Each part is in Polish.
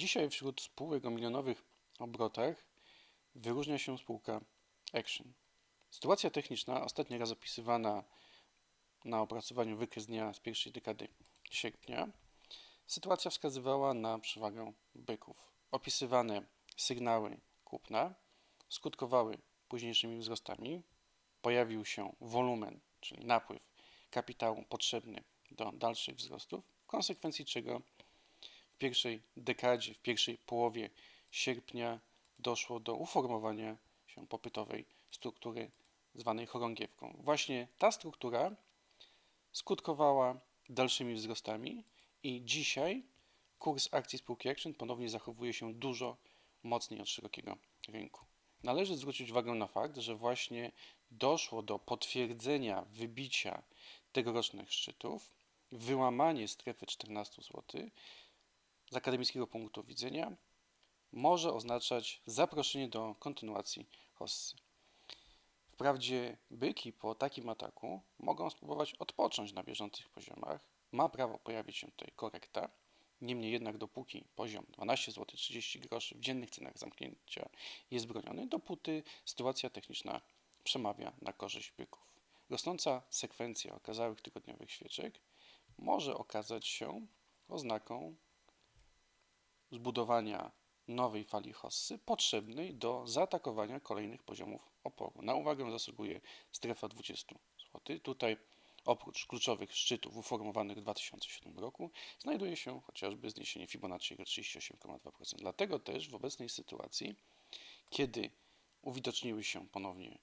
Dzisiaj wśród spółek o milionowych obrotach wyróżnia się spółka Action. Sytuacja techniczna, ostatni raz opisywana na opracowaniu wykres dnia z pierwszej dekady sierpnia, sytuacja wskazywała na przewagę byków. Opisywane sygnały kupna skutkowały późniejszymi wzrostami. Pojawił się wolumen, czyli napływ kapitału potrzebny do dalszych wzrostów, w konsekwencji czego pierwszej dekadzie, w pierwszej połowie sierpnia doszło do uformowania się popytowej struktury zwanej chorągiewką. Właśnie ta struktura skutkowała dalszymi wzrostami i dzisiaj kurs akcji spółki Action ponownie zachowuje się dużo mocniej od szerokiego rynku. Należy zwrócić uwagę na fakt, że właśnie doszło do potwierdzenia wybicia tegorocznych szczytów, wyłamanie strefy 14 zł z akademickiego punktu widzenia może oznaczać zaproszenie do kontynuacji hossy. Wprawdzie byki po takim ataku mogą spróbować odpocząć na bieżących poziomach. Ma prawo pojawić się tutaj korekta. Niemniej jednak, dopóki poziom 12 zł 30 groszy w dziennych cenach zamknięcia jest broniony, dopóty sytuacja techniczna przemawia na korzyść byków. Rosnąca sekwencja okazałych tygodniowych świeczek może okazać się oznaką zbudowania nowej fali hossy potrzebnej do zaatakowania kolejnych poziomów oporu. Na uwagę zasługuje strefa 20 zł. Tutaj oprócz kluczowych szczytów uformowanych w 2007 roku znajduje się chociażby zniesienie Fibonacciego 38,2%. Dlatego też w obecnej sytuacji, kiedy uwidoczniły się ponownie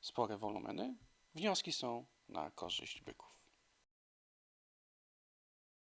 spore wolumeny, wnioski są na korzyść byków.